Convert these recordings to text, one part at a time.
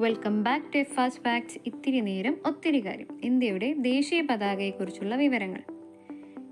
Welcome back to fast facts ഇത്തിരി നേരം ഒത്തിരി കാര്യം. ഇന്ത്യയുടെ ദേശീയ പതാകയെക്കുറിച്ചുള്ള വിവരങ്ങൾ.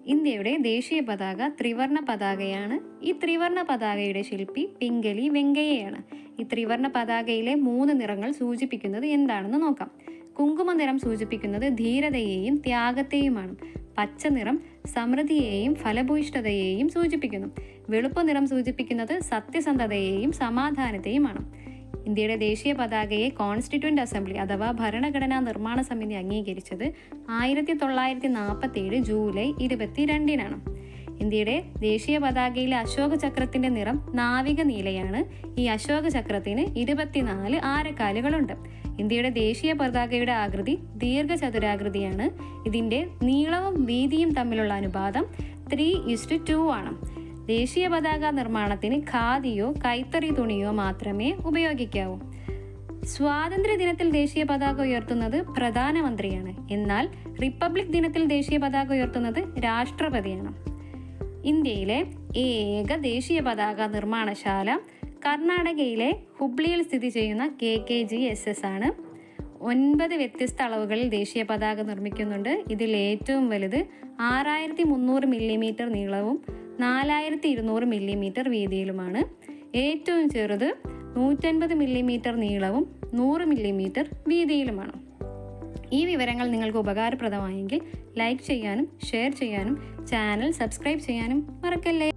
ഇന്ത്യയുടെ ദേശീയ പതാക ത്രിവർണ പതാകയാണ്. ഈ ത്രിവർണ പതാകയുടെ ശില്പി പിങ്കലി വെങ്കയ്യയാണ്. ഈ ത്രിവർണ പതാകയിലെ മൂന്ന് നിറങ്ങൾ സൂചിപ്പിക്കുന്നത് എന്താണെന്ന് നോക്കാം. കുങ്കുമ നിറം സൂചിപ്പിക്കുന്നത് ധീരതയെയും ത്യാഗത്തെയുമാണ്. പച്ച നിറം സമൃദ്ധിയെയും ഫലഭൂയിഷ്ഠതയെയും സൂചിപ്പിക്കുന്നു. വെളുപ്പ് നിറം സൂചിപ്പിക്കുന്നത് സത്യസന്ധതയെയും സമാധാനത്തെയുമാണ്. ഇന്ത്യയുടെ ദേശീയ പതാകയെ കോൺസ്റ്റിറ്റ്യൂന്റ് അസംബ്ലി അഥവാ ഭരണഘടനാ നിർമ്മാണ സമിതി അംഗീകരിച്ചത് ആയിരത്തി തൊള്ളായിരത്തി നാൽപ്പത്തി ഏഴ് ജൂലൈ ഇരുപത്തിരണ്ടിനാണ്. ഇന്ത്യയുടെ ദേശീയ പതാകയിലെ അശോക ചക്രത്തിന്റെ നിറം നാവിക നീലയാണ്. ഈ അശോക ചക്രത്തിന് ഇരുപത്തിനാല് ആരക്കാലുകളുണ്ട്. ഇന്ത്യയുടെ ദേശീയ പതാകയുടെ ആകൃതി ദീർഘചതുരാകൃതിയാണ്. ഇതിന്റെ നീളവും വീതിയും തമ്മിലുള്ള അനുപാതം ത്രീ ഇസ്റ്റു ടു ആണ്. ദേശീയ പതാക നിർമ്മാണത്തിന് ഖാദിയോ കൈത്തറി തുണിയോ മാത്രമേ ഉപയോഗിക്കാവൂ. സ്വാതന്ത്ര്യ ദിനത്തിൽ ദേശീയ പതാക ഉയർത്തുന്നത് പ്രധാനമന്ത്രിയാണ്. എന്നാൽ റിപ്പബ്ലിക് ദിനത്തിൽ ദേശീയ പതാക ഉയർത്തുന്നത് രാഷ്ട്രപതിയാണ്. ഇന്ത്യയിലെ ഏക ദേശീയ പതാക നിർമ്മാണശാല കർണാടകയിലെ ഹുബ്ലിയിൽ സ്ഥിതി ചെയ്യുന്ന K K G S S ആണ്. ഒൻപത് വ്യത്യസ്ത അളവുകളിൽ ദേശീയ പതാക നിർമ്മിക്കുന്നുണ്ട്. ഇതിൽ ഏറ്റവും വലുത് ആറായിരത്തി മുന്നൂറ് മില്ലിമീറ്റർ നീളവും നാലായിരത്തി ഇരുന്നൂറ് മില്ലിമീറ്റർ വീതിയിലുമാണ്. ഏറ്റവും ചെറുത് നൂറ്റൻപത് മില്ലിമീറ്റർ നീളവും നൂറ് മില്ലിമീറ്റർ വീതിയിലുമാണ്. ഈ വിവരങ്ങൾ നിങ്ങൾക്ക് ഉപകാരപ്രദമായെങ്കിൽ ലൈക്ക് ചെയ്യാനും ഷെയർ ചെയ്യാനും ചാനൽ സബ്സ്ക്രൈബ് ചെയ്യാനും മറക്കല്ലേ?